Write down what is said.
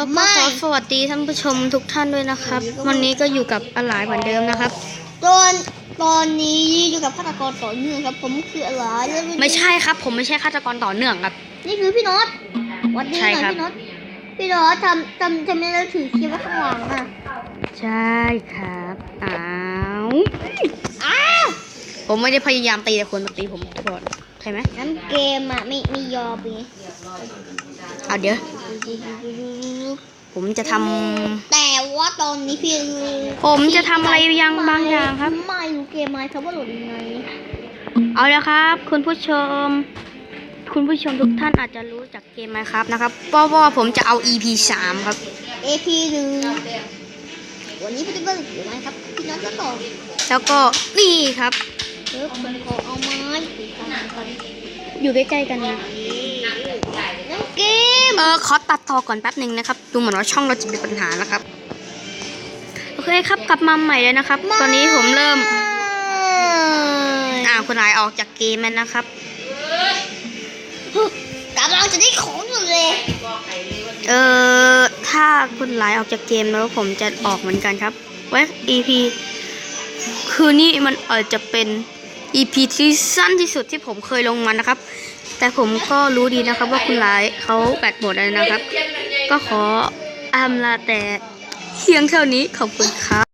ก็ขอสวัสดีท่านผู้ชมทุกท่านด้วยนะครับ วันนี้ก็อยู่กับอลายเหมือนเดิมนะครับ ตอนตอนนี้อยู่กับฆาตกรต่อเนื่องครับ ผมคืออะไรแล้วนไม่ใช่ครับ ผมไม่ใช่ฆาตกรต่อเนื่องครับ นี่คือพี่น็อตหวัดดีใช่หน่อยครับพี่น็อตพี่น็อตทำทำทำไมเราถือเคียวไว้ข้างหลังอะใช่ครับอ้าวอ้าวผมไม่ได้พยายามตีแต่คนมาตีผมก่อน ใช่ไหมงั้นเกมอะไม่ไม่ยอมไงเอาเดี๋ยว ผมจะทำแต่ว่าตอนนี้พี่ผมจะทำอะไรยังบางอย่างครับ ไม่รู้เกมไหมครับว่าโหลดยังไงเอาละครับ คุณผู้ชม คุณผู้ชมทุกท่านอาจจะรู้จักเกมไหมครับนะครับเพราะว่าผมจะเอา EP 3ครับ AP หรือวันนี้พี่จะเบิกอยู่ไหมครับพี่น็อตก็ตอบแล้วก็นี่ครับ เดี๋ยวผมขอเอาไม้ตีกันก่อนอยู่ใกล้ๆกันนะน้องเกมเออขอตัดต่อก่อนแป๊บหนึ่งนะครับ ดูเหมือนว่าช่องเราจะมีปัญหานะครับโอเคครับกลับมาใหม่เลยนะครับ ตอนนี้ผมเริ่มอ่าคุณนายออกจากเกมแล้วนะครับกำลังจะได้ของอยู่เลย เออถ้าคุณไลน์ออกจากเกมแล้วผมจะออกเหมือนกันครับเวส EP คือนี่มันอาจจะเป็น EP ที่สั้นที่สุดที่ผมเคยลงมานะครับ แต่ผมก็รู้ดีนะครับว่าคุณหลายเขาแบตหมดแล้วนะครับ ก็ขออำลาแต่เพียงเท่านี้ขอบคุณครับ